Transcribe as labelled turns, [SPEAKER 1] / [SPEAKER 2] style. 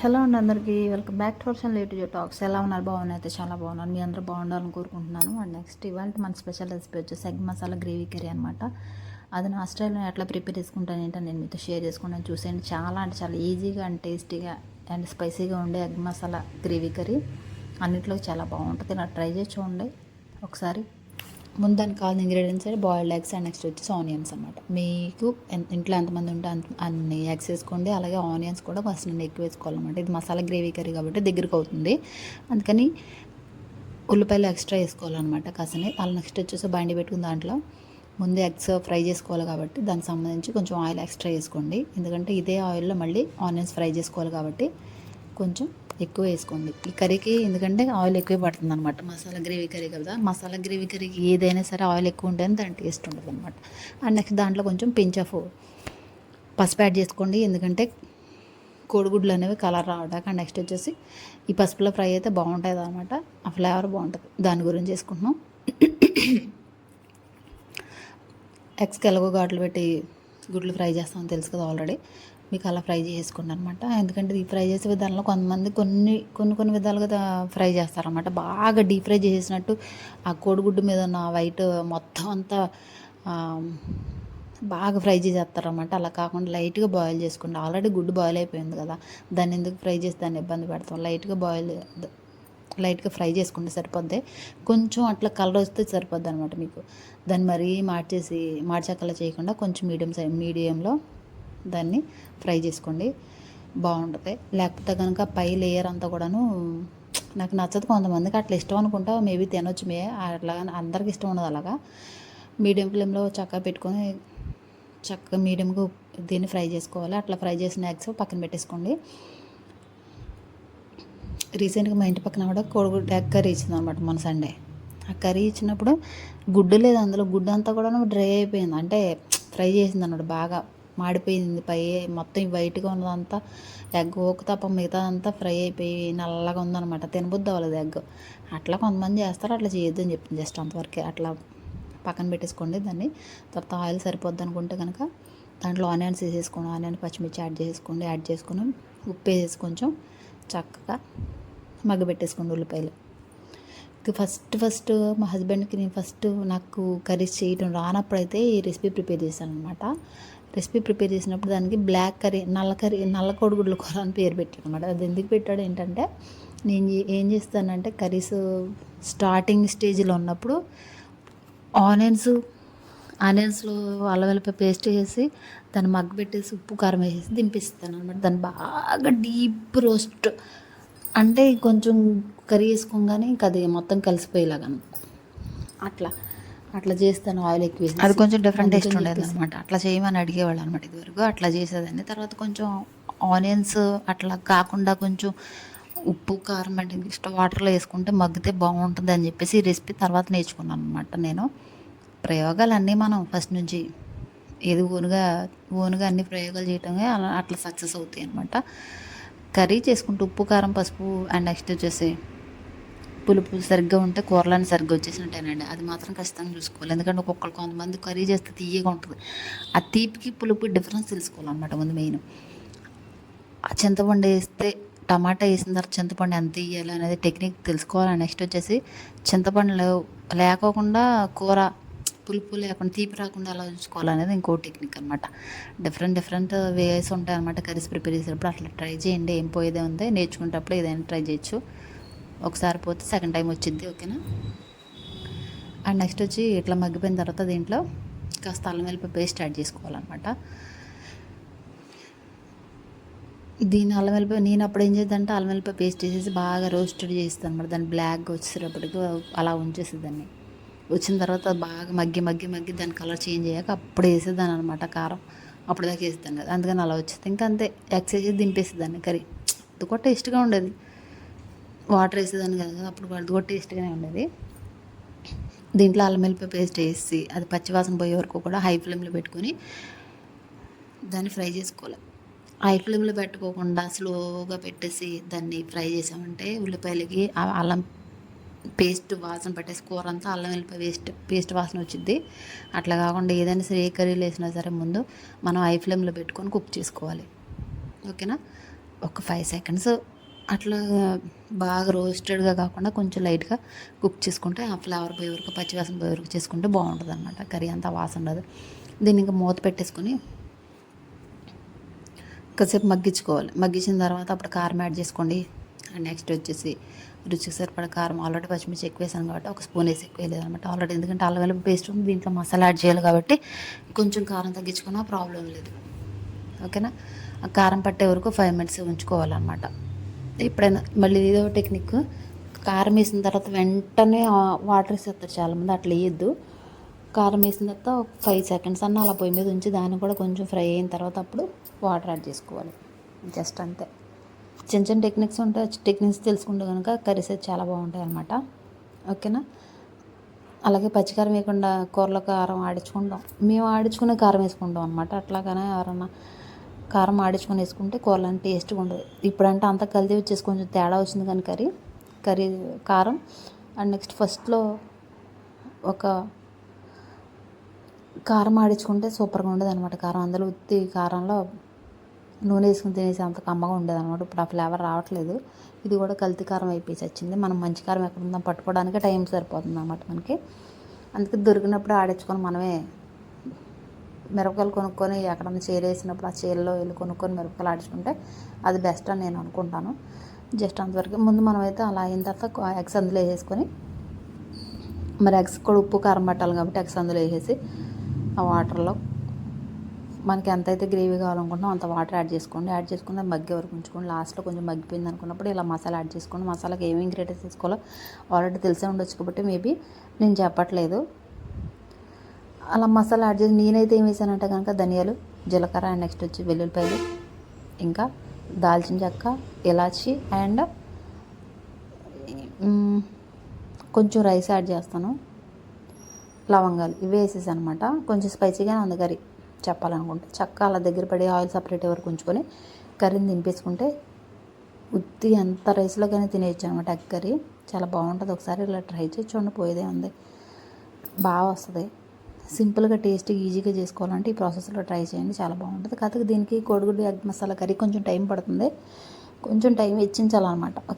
[SPEAKER 1] Hello అండి అందరికీ. Welcome back to version late Joe talks. ఎలా ఉన్నారు? బాగున్నాయి అయితే చాలా బాగున్నాను. మీ అందరూ బాగుండాలని కోరుకుంటున్నాను. అండ్ నెక్స్ట్ ఇవాళ మన స్పెషల్ రెసిపీ వచ్చేసి ఎగ్ మసాలా గ్రేవీ కర్రీ అనమాట అది నా స్టైల్లో ఎట్లా ప్రిపేర్ చేసుకుంటాను ఏంటో నేను మీతో షేర్ చేసుకుంటాను చూసేయండి. చాలా అంటే చాలా ఈజీగా అండ్ టేస్టీగా అండ్ స్పైసీగా ఉండే ఎగ్ మసాలా గ్రేవీ కర్రీ. అన్నిట్లో చాలా బాగుంటుంది. నా ట్రై చేసి చూడండి. ఒకసారి ముందు దానికి కావాల్సిన ఇంగ్రీడియంట్స్ అయితే బాయిల్డ్ ఎగ్స్ అండ్ నెక్స్ట్ వచ్చేసి ఆనియన్స్ అనమాట మీకు ఇంట్లో ఎంతమంది ఉంటే అంత అన్ని ఎగ్స్ వేసుకోండి అలాగే ఆనియన్స్ కూడా ఫస్ట్ నేను ఎక్కువ వేసుకోవాలన్నమాట. ఇది మసాలా గ్రేవీ కర్రీ కాబట్టి దగ్గరకు అవుతుంది. అందుకని ఉల్లిపాయలు ఎక్స్ట్రా వేసుకోవాలన్నమాట కాసనే అలా నెక్స్ట్ వచ్చేసి బండి పెట్టుకుని దాంట్లో ముందు ఎగ్స్ ఫ్రై చేసుకోవాలి కాబట్టి దానికి సంబంధించి కొంచెం ఆయిల్ ఎక్స్ట్రా వేసుకోండి. ఎందుకంటే ఇదే ఆయిల్లో మళ్ళీ ఆనియన్స్ ఫ్రై చేసుకోవాలి కాబట్టి కొంచెం ఎక్కువ వేసుకోండి. ఈ కర్రీకి ఎందుకంటే ఆయిల్ ఎక్కువ పడుతుంది అనమాట మసాలా గ్రేవీ కర్రీ కదా మసాలా గ్రేవీ కర్రీకి ఏదైనా సరే ఆయిల్ ఎక్కువ ఉంటేనే దాని టేస్ట్ ఉంటుంది అనమాట అండ్ నెక్స్ట్ దాంట్లో కొంచెం పించ్ ఆఫ్ పసుపు యాడ్ చేసుకోండి. ఎందుకంటే కోడిగుడ్లు అనేవి కలర్ రావడానికి అండ్ నెక్స్ట్ వచ్చేసి ఈ పసుపులో ఫ్రై అయితే బాగుంటుంది అనమాట ఆ ఫ్లేవర్ బాగుంటుంది. దాని గురించి చేసుకుంటున్నాం. ఎగ్స్కి ఎలాగో ఘాట్లు పెట్టి గుడ్లు ఫ్రై చేస్తామని తెలుసు కదా ఆల్రెడీ. మీకు అలా ఫ్రై చేసుకోండి అనమాట ఎందుకంటే డీప్ ఫ్రై చేసే విధానంలో కొంతమంది కొన్ని కొన్ని కొన్ని విధాలుగా ఫ్రై చేస్తారనమాట. బాగా డీప్ ఫ్రై చేసినట్టు ఆ కోడిగుడ్డు మీద ఉన్న వైట్ మొత్తం అంతా బాగా ఫ్రై చేసేస్తారనమాట. అలా కాకుండా లైట్గా బాయిల్ చేసుకోండి ఆల్రెడీ గుడ్డు బాయిల్ అయిపోయింది కదా దాన్ని ఎందుకు ఫ్రై చేసి దాన్ని ఇబ్బంది పెడతాం? లైట్గా బాయిల్ లైట్గా ఫ్రై చేసుకుంటే సరిపోద్ది. కొంచెం అట్లా కలర్ వస్తే సరిపోద్ది అనమాట మీకు. దాన్ని మరీ మార్చేసి మార్చకలా చేయకుండా కొంచెం మీడియం సై మీడియంలో దాన్ని ఫ్రై చేసుకోండి. బాగుంటుంది. లేకపోతే కనుక పై లేయర్ అంతా కూడాను నాకు నచ్చదు కొంతమందికి. అట్లా ఇష్టం అనుకుంటా మేబీ తినొచ్చు మే. అట్లా అందరికి ఇష్టం ఉండదు అలాగా. మీడియం ఫ్లేమ్లో చక్కగా పెట్టుకొని చక్కగా మీడియంగా దీన్ని ఫ్రై చేసుకోవాలి. అట్లా ఫ్రై చేసిన ఎగ్స్ పక్కన పెట్టేసుకోండి. రీసెంట్గా మా ఇంటి పక్కన కూడా కోడిగుడ్డు ఎగ్ కర్రీ ఇచ్చింది అనమాట మన సండే. ఆ కర్రీ ఇచ్చినప్పుడు గుడ్డు లేదు అందులో. గుడ్డు అంతా కూడా డ్రై అయిపోయింది. అంటే ఫ్రై చేసింది అన్నమాట బాగా. మాడిపోయింది. పై మొత్తం వైట్గా ఉన్నదంతా ఎగ్ ఓకు తప్ప మిగతా అంతా ఫ్రై అయిపోయి నల్లగా ఉందన్నమాట. తినబుద్ధి అవ్వలేదు ఎగ్. అట్లా కొంతమంది చేస్తారు అట్లా చేయొద్దు అని చెప్పింది జస్ట్ అంతవరకే. అట్లా పక్కన పెట్టేసుకోండి దాన్ని. తర్వాత ఆయిల్ సరిపోద్ది అనుకుంటే కనుక దాంట్లో ఆనియన్స్ వేసేసుకోండి. ఆనియన్ పచ్చిమిర్చి యాడ్ చేసుకోండి యాడ్ చేసుకుని ఉప్పు వేసేసి కొంచెం చక్కగా మగ్గబెట్టేసుకోండి ఉల్లిపాయలు. ఫస్ట్ ఫస్ట్ మా హస్బెండ్కి నేను ఫస్ట్ నాకు కర్రీస్ చేయటం రానప్పుడైతే ఈ రెసిపీ ప్రిపేర్ చేశాను అనమాట రెసిపీ ప్రిపేర్ చేసినప్పుడు దానికి బ్లాక్ కర్రీ నల్ల కర్రీ నల్ల కోడిగుడ్ల కూర అని పేరు పెట్టాడు అనమాట అది ఎందుకు పెట్టాడు ఏంటంటే నేను ఏం చేస్తానంటే కర్రీస్ స్టార్టింగ్ స్టేజ్లో ఉన్నప్పుడు ఆనియన్స్ ఆనియన్స్లో అల్లం పేస్ట్ వేసి దాన్ని మగ్గ పెట్టేసి ఉప్పు కారం వేసేసి దింపిస్తాను అనమాట దాన్ని బాగా డీప్ రోస్ట్. అంటే కొంచెం కర్రీ వేసుకోగానే ఇంకా అది మొత్తం కలిసిపోయేలాగా అట్లా. అట్లా చేస్తాను ఆయిల్ ఎక్కువ అది కొంచెం డిఫరెంట్ టేస్ట్ ఉండేది అనమాట అట్లా చేయమని అడిగేవాళ్ళు అనమాట ఇదివరకు. అట్లా చేసేదాన్ని. తర్వాత కొంచెం ఆనియన్స్ అట్లా కాకుండా కొంచెం ఉప్పు కారం అంటే ఇష్టం? వాటర్లో వేసుకుంటే మగ్గితే బాగుంటుంది అని చెప్పేసి ఈ రెసిపీ తర్వాత నేర్చుకున్నాను అనమాట నేను. ప్రయోగాలు అన్నీ మనం ఫస్ట్ నుంచి ఏది ఓనుగా ఓనుగా అన్ని ప్రయోగాలు చేయటమే అలా అట్లా సక్సెస్ అవుతాయి అనమాట కర్రీ చేసుకుంటూ ఉప్పు కారం పసుపు అండ్ నెక్స్ట్ వచ్చేసి పులుపు సరిగ్గా ఉంటే కూరలని సరిగ్గా వచ్చేసినట్టేనండి. అది మాత్రం ఖచ్చితంగా చూసుకోవాలి. ఎందుకంటే ఒక్కొక్కరు కొంతమంది కర్రీ చేస్తే తీయగా ఉంటుంది. ఆ తీపికి పులుపు డిఫరెన్స్ తెలుసుకోవాలన్నమాట ముందు మెయిన్. ఆ చింతపండు వేస్తే టమాటా వేసిన తర్వాత చింతపండు ఎంత వేయాలి అనేది టెక్నిక్ తెలుసుకోవాలి? నెక్స్ట్ వచ్చేసి చింతపండు లేకోకుండా కూర పులుపు లేకుండా తీపి రాకుండా అలా చూసుకోవాలనేది ఇంకో టెక్నిక్ అనమాట డిఫరెంట్ డిఫరెంట్ వేస్ ఉంటాయి అనమాట కర్రీస్ ప్రిపేర్ చేసేటప్పుడు. అట్లా ట్రై చేయండి. ఏం పోయేదే ఉంది? నేర్చుకునేటప్పుడు ఏదైనా ట్రై చేయొచ్చు. ఒకసారి పోతే సెకండ్ టైం వచ్చింది ఓకేనా అండ్ నెక్స్ట్ వచ్చి ఇట్లా మగ్గిపోయిన తర్వాత దీంట్లో కాస్త అల్లం వెల్లిపాయ పేస్ట్ యాడ్ చేసుకోవాలన్నమాట. దీని అల్లం వెల్లిపాయ నేను అప్పుడు ఏం చేద్దంటే అల్లం వెల్లిపాయ పేస్ట్ చేసేసి బాగా రోస్టెడ్ చేస్తాను అనమాట దాన్ని బ్లాక్గా వచ్చేటప్పటికి అలా ఉంచేసేదాన్ని వచ్చిన తర్వాత బాగా మగ్గి మగ్గి మగ్గి దాని కలర్ చేంజ్ అయ్యాక అప్పుడు వేసేదాన్ని అనమాట కారం. అప్పుడు దాకా వేసేదాన్ని కదా. అందుకని అలా వచ్చేది. ఇంకా అంతే ఎక్సైజ్ దింపేసేదాన్ని కర్రీ. అది కూడా టేస్ట్గా ఉండేది. వాటర్ వేసేదాన్ని కదా అప్పుడు అది కూడా టేస్ట్గానే ఉండేది. దీంట్లో అల్లం వెల్లిపాయ పేస్ట్ వేసి అది పచ్చివాసన పోయే వరకు కూడా హై ఫ్లేమ్లో పెట్టుకొని దాన్ని ఫ్రై చేసుకోవాలి. హై ఫ్లేమ్లో పెట్టుకోకుండా స్లోగా పెట్టేసి దాన్ని ఫ్రై చేసామంటే ఉల్లిపాయలకి ఆ అల్లం పేస్ట్ వాసన పట్టేసి కూర అంతా అల్లం వెల్లిపాయ పేస్ట్ పేస్ట్ వాసన వచ్చింది అట్లా కాకుండా ఏదైనా సరే ఏ కర్రీలు వేసినా సరే ముందు మనం హై ఫ్లేమ్లో పెట్టుకొని కుక్ చేసుకోవాలి. ఓకేనా? ఒక ఫైవ్ సెకండ్స్ అట్లా బాగా రోస్టెడ్గా కాకుండా కొంచెం లైట్గా కుక్ చేసుకుంటే ఆ ఫ్లేవర్ పోయే వరకు పచ్చివాసన పోయే వరకు చేసుకుంటే బాగుంటుంది అనమాట కర్రీ అంతా వాసన ఉండదు దీన్ని ఇంకా మూత పెట్టేసుకొని కాసేపు మగ్గించుకోవాలి. మగ్గించిన తర్వాత అప్పుడు కారం యాడ్ చేసుకోండి. నెక్స్ట్ వచ్చేసి రుచికి సరిపడా కారం. ఆల్రెడీ పచ్చిమిర్చి ఎక్కువ వేసాను కాబట్టి ఒక స్పూన్ వేసి ఎక్కువ వేయలేదు అనమాట ఆల్రెడీ. ఎందుకంటే అల్లం వెల్లుల్లి పేస్ట్ ఉంది దీంట్లో మసాలా యాడ్ చేయాలి కాబట్టి కొంచెం కారం తగ్గించుకున్నా ప్రాబ్లం లేదు. ఓకేనా? ఆ కారం పట్టే వరకు ఫైవ్ మినిట్స్ ఉంచుకోవాలన్నమాట. ఎప్పుడైనా మళ్ళీ ఇదో టెక్నిక్ కారం వేసిన తర్వాత వెంటనే వాటర్ వేసేస్తారు చాలామంది అట్లా వేయద్దు. కారం వేసిన తర్వాత ఒక ఫైవ్ సెకండ్స్ అన్న అలా పొయ్యి మీద ఉంచి దాన్ని కూడా కొంచెం ఫ్రై అయిన తర్వాత అప్పుడు వాటర్ యాడ్ చేసుకోవాలి. జస్ట్ అంతే. చిన్న చిన్న టెక్నిక్స్ ఉంటాయి టెక్నిక్స్ తెలుసుకుంటే కనుక కర్రీస్ అయితే చాలా బాగుంటాయి అన్నమాట. ఓకేనా? అలాగే పచ్చికారం వేయకుండా కూరలో కారం ఆడించుకుంటాం. మేము ఆడించుకునే కారం వేసుకుంటాం అనమాట అట్లాగనే ఎవరన్నా కారం ఆడించుకొని వేసుకుంటే కూరలు అంటే టేస్ట్గా ఉండదు. ఇప్పుడంటే అంత కల్తీ వచ్చేసి కొంచెం తేడా వచ్చింది కానీ కర్రీ కర్రీ కారం. అండ్ నెక్స్ట్ ఫస్ట్లో ఒక కారం ఆడించుకుంటే సూపర్గా ఉండేది అనమాట కారం. అందులో ఉత్తి కారంలో నూనె వేసుకుని తినేసి అంత కమ్మగా ఉండేది అనమాట ఇప్పుడు ఆ ఫ్లేవర్ రావట్లేదు. ఇది కూడా కల్తీ కారం అయిపోయి వచ్చింది మనం మంచి కారం ఎక్కడ ఉందో పట్టుకోవడానికి టైం సరిపోతుంది అనమాట మనకి. అందుకే దొరికినప్పుడు ఆడించుకొని మనమే మిరపకాయలు కొనుక్కొని ఎక్కడన్నా చీరేసినప్పుడు ఆ చీరలో వెళ్ళి కొనుక్కొని మిరపకాయలు ఆడించుకుంటే అది బెస్ట్ అని నేను అనుకుంటాను. జస్ట్ అంతవరకు ముందు మనమైతే అలా అయిన తర్వాత ఎగ్స్ అందులో వేసేసుకొని మరి ఎగ్స్ కూడా ఉప్పు కారం పట్టాలి కాబట్టి ఎగ్స్ అందులో వేసేసి ఆ వాటర్లో మనకి ఎంత అయితే గ్రేవీ కావాలనుకుంటున్నాం అంత వాటర్ యాడ్ చేసుకోండి. యాడ్ చేసుకుని మగ్గే వరకు ఉంచుకోండి. లాస్ట్లో కొంచెం మగ్గిపోయింది అనుకున్నప్పుడు ఇలా మసాలా యాడ్ చేసుకోండి. మసాలాకి ఏమి ఇంగ్రీడియంట్స్ తీసుకోవాలో ఆల్రెడీ తెలిసే ఉండొచ్చు కాబట్టి మేబీ నేను చెప్పట్లేదు. అలా మసాలా యాడ్ చేసి నేనైతే ఏం వేసానంటే కనుక ధనియాలు జీలకర్ర అండ్ నెక్స్ట్ వచ్చి వెల్లుల్లిపాయలు ఇంకా దాల్చిన చెక్క ఇలాచి అండ్ కొంచెం రైస్ యాడ్ చేస్తాను. లవంగాలు ఇవి వేసేసి అనమాట కొంచెం స్పైసీగా ఉంది కర్రీ చెప్పాలనుకుంటే. చక్క అలా దగ్గర పడి ఆయిల్ సపరేట్ వరకు ఉంచుకొని కర్రీని దింపేసుకుంటే ఉత్తి ఎంత రైస్లో కానీ తినేయచ్చు అనమాట ఎగ్ కర్రీ. చాలా బాగుంటుంది. ఒకసారి ఇలా ట్రై చేసి చూడండి పోయేదే ఉంది. బాగా వస్తుంది. సింపుల్గా టేస్ట్ ఈజీగా చేసుకోవాలంటే ఈ ప్రాసెస్లో ట్రై చేయండి. చాలా బాగుంటుంది. కాకపోతే దీనికి కోడిగుడ్డు ఎగ్ మసాలా కర్రీ కొంచెం టైం పడుతుంది. కొంచెం టైం వెచ్చించాలన్నమాట. ఓకే?